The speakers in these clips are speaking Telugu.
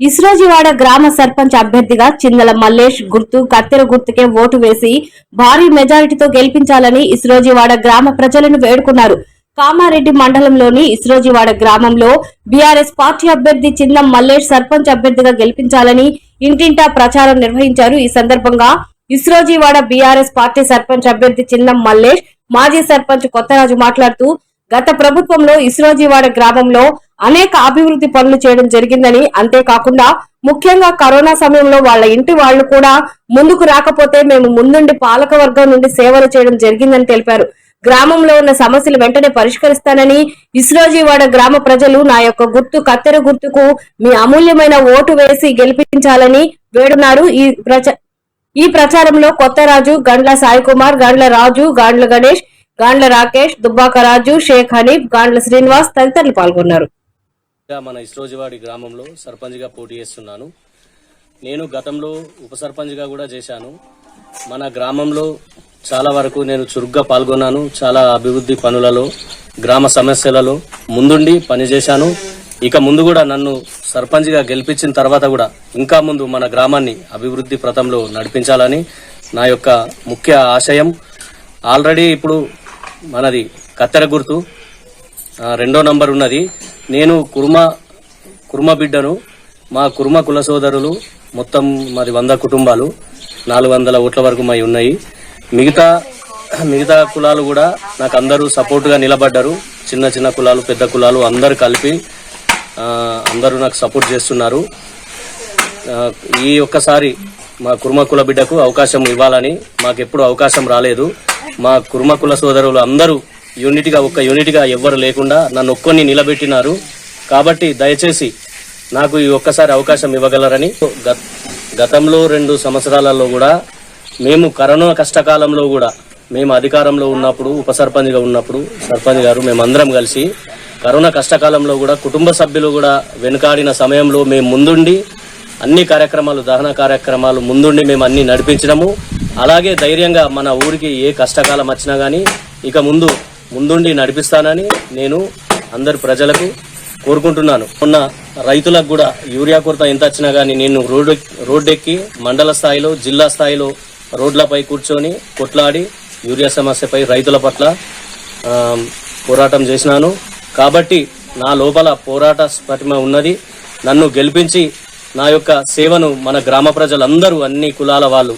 ఇస్రోజివాడ గ్రామ సర్పంచ్ అభ్యర్థిగా చిందల మల్లేష్ గుర్తు కత్తెర గుర్తుకే ఓటు వేసి భారీ మెజారిటీతో గెలిపించాలని ఇస్రోజివాడ గ్రామ ప్రజలను వేడుకున్నారు. కామారెడ్డి మండలంలోని ఇస్రోజివాడ గ్రామంలో బీఆర్ఎస్ పార్టీ అభ్యర్థి చిందం మల్లేష్ సర్పంచ్ అభ్యర్థిగా గెలిపించాలని ఇంటింటా ప్రచారం నిర్వహించారు. ఈ సందర్భంగా ఇస్రోజివాడ బీఆర్ఎస్ పార్టీ సర్పంచ్ అభ్యర్థి చిందం మల్లేష్ మాజీ సర్పంచ్ కొత్తరాజు మాట్లాడుతూ గత ప్రభుత్వంలో ఇస్రోజీవాడ గ్రామంలో అనేక అభివృద్ధి పనులు చేయడం జరిగిందని అంతేకాకుండా ముఖ్యంగా కరోనా సమయంలో వాళ్ళ ఇంటి వాళ్ళు కూడా ముందుకు రాకపోతే మేము ముందుండి పాలక వర్గం నుండి సేవలు చేయడం జరిగిందని తెలిపారు. గ్రామంలో ఉన్న సమస్యలు వెంటనే పరిష్కరిస్తానని ఇస్రోజీవాడ గ్రామ ప్రజలు నా యొక్క గుర్తు కత్తెర గుర్తుకు మీ అమూల్యమైన ఓటు వేసి గెలిపించాలని వేడున్నారు. ఈ ప్రచ ఈ ప్రచారంలో కొత్తరాజు గండ్ల సాయికుమార్ గండ్ల రాజు గండ్ల గణేష్ గాండ్ల రాకేష్ దుబ్బాక రాజు షేక్ హనీఫ్ గాండ్ల శ్రీనివాస్ తదితరులు పాల్గొన్నారు. మన ఇస్రోజివాడి గ్రామంలో సర్పంచ్గా పోటీ చేస్తున్నాను. నేను గతంలో ఉప సర్పంచ్గా కూడా చేశాను. మన గ్రామంలో చాలా వరకు నేను చురుగ్గా పాల్గొన్నాను. చాలా అభివృద్ధి పనులలో గ్రామ సమస్యలలో ముందుండి పనిచేశాను. ఇక ముందు కూడా నన్ను సర్పంచ్గా గెలిపించిన తర్వాత కూడా ఇంకా ముందు మన గ్రామాన్ని అభివృద్ధి ప్రతంలో నడిపించాలని నా యొక్క ముఖ్య ఆశయం. ఆల్రెడీ ఇప్పుడు మనది కత్తెర గుర్తు. రెండో నంబర్ ఉన్నది. నేను కుర్మ కుర్మ బిడ్డను మా కుర్మ కుల సోదరులు మొత్తం మాది వంద కుటుంబాలు నాలుగు వందల ఓట్ల వరకు మై ఉన్నాయి. మిగతా మిగతా కులాలు కూడా నాకు అందరూ సపోర్ట్గా నిలబడ్డారు. చిన్న చిన్న కులాలు పెద్ద కులాలు అందరు కలిపి అందరూ నాకు సపోర్ట్ చేస్తున్నారు. ఈ ఒక్కసారి మా కుర్మ కుల బిడ్డకు అవకాశం ఇవ్వాలని మాకెప్పుడు అవకాశం రాలేదు. మా కుర్మ కుల సోదరులు అందరూ యూనిట్గా ఒక్క యూనిట్గా ఎవ్వరు లేకుండా నన్ను ఒక్కొని నిలబెట్టినారు. కాబట్టి దయచేసి నాకు ఈ ఒక్కసారి అవకాశం ఇవ్వగలరని గత- గతంలో రెండు సంవత్సరాలలో కూడా మేము కరోనా కష్టకాలంలో కూడా మేము అధికారంలో ఉన్నప్పుడు ఉప సర్పంచ్గా ఉన్నప్పుడు సర్పంచ్ గారు మేమందరం కలిసి కరోనా కష్టకాలంలో కూడా కుటుంబ సభ్యులు కూడా వెనుకాడిన సమయంలో మేము ముందుండి అన్ని కార్యక్రమాలు దహన కార్యక్రమాలు ముందుండి మేము అన్ని నడిపించడము అలాగే ధైర్యంగా మన ఊరికి ఏ కష్టకాలం వచ్చినా కానీ ఇక ముందు ముందుండి నడిపిస్తానని నేను అందరి ప్రజలకు కోరుకుంటున్నాను. మొన్న రైతులకు కూడా యూరియా కొరత ఎంత వచ్చినా కానీ నేను రోడ్డు రోడ్డెక్కి మండల స్థాయిలో జిల్లా స్థాయిలో రోడ్లపై కూర్చొని కొట్లాడి యూరియా సమస్యపై రైతుల పట్ల పోరాటం చేసినాను. కాబట్టి నా లోపల పోరాట స్ఫటిమ ఉన్నది. నన్ను గెలిపించి నా యొక్క సేవను మన గ్రామ ప్రజలందరూ అన్ని కులాల వాళ్ళు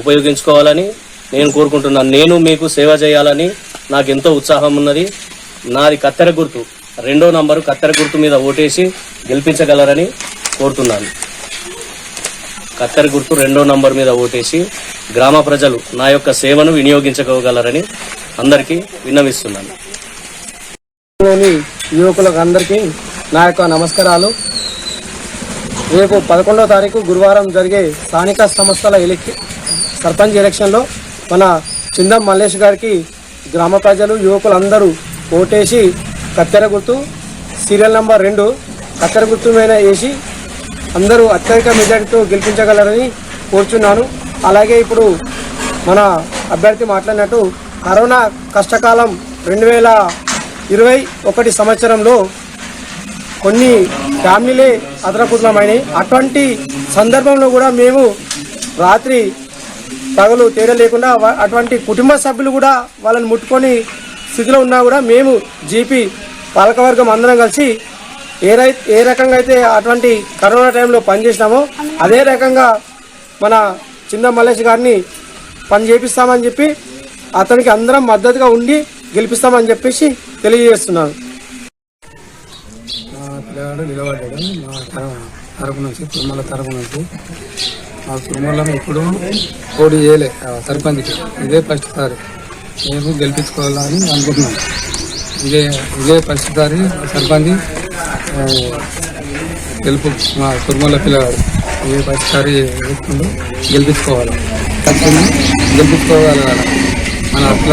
ఉపయోగించుకోవాలని నేను కోరుకుంటున్నాను. నేను మీకు సేవ చేయాలని నాకు ఎంతో ఉత్సాహం ఉన్నది. నాది కత్తెర గుర్తు. రెండో నంబరు కత్తెర గుర్తు మీద ఓటేసి గెలిపించగలరని కోరుతున్నాను. కత్తెర గుర్తు రెండో నంబర్ మీద ఓటేసి గ్రామ ప్రజలు నా యొక్క సేవను వినియోగించుకోగలరని అందరికీ విన్నవిస్తున్నాను. యువకులకు అందరికీ నా యొక్క నమస్కారాలు. రేపు పదకొండవ తారీఖు గురువారం జరిగే స్థానిక సంస్థల ఎలక్షన్ సర్పంచ్ ఎలక్షన్లో మన చిందం మల్లేష్ గారికి గ్రామ ప్రజలు యువకులందరూ ఓటేసి కత్తెర గుర్తు సీరియల్ నెంబర్ రెండు కత్తెర గుర్తు మీద వేసి అందరూ అత్యధిక మెజార్టీతో గెలిపించగలరని కోరుచున్నాను. అలాగే ఇప్పుడు మన అభ్యర్థి మాట్లాడినట్టు కరోనా కష్టకాలం రెండు వేల ఇరవై ఒకటి సంవత్సరంలో కొన్ని ఫ్యామిలీలే అదనపుతమైనాయి అటువంటి సందర్భంలో కూడా మేము రాత్రి పగలు తేడా లేకుండా అటువంటి కుటుంబ సభ్యులు కూడా వాళ్ళని ముట్టుకొని స్థితిలో ఉన్నా కూడా మేము జీపీ పాలకవర్గం అందరం కలిసి ఏ రై ఏ రకంగా అయితే అటువంటి కరోనా టైంలో పనిచేసినామో అదే రకంగా మన చిన్న మల్లేష్ గారిని పని చేపిస్తామని చెప్పి అతనికి అందరం మద్దతుగా ఉండి గెలిపిస్తామని చెప్పేసి తెలియజేస్తున్నాను. పిల్లగాడు నిలబడ్డాడు. మా తరపు నుంచి తిరుమల తరపు నుంచి. మా తిరుమల ఎప్పుడు పోటీ చేయలే. ఆ సర్పంచ్కి. ఇదే ఫస్ట్ సారి. మేము గెలిపించుకోవాలని అనుకుంటున్నాం. ఇదే ఇదే ఫస్ట్ సారి సర్పంచ్ గెలుపు మా తిరుమల పిల్లగాడు ఇదే ఫస్ట్ సారి గెలిపించుకోవాలి? ఖచ్చితంగా గెలిపించుకోగలగాలి? మన అట్లా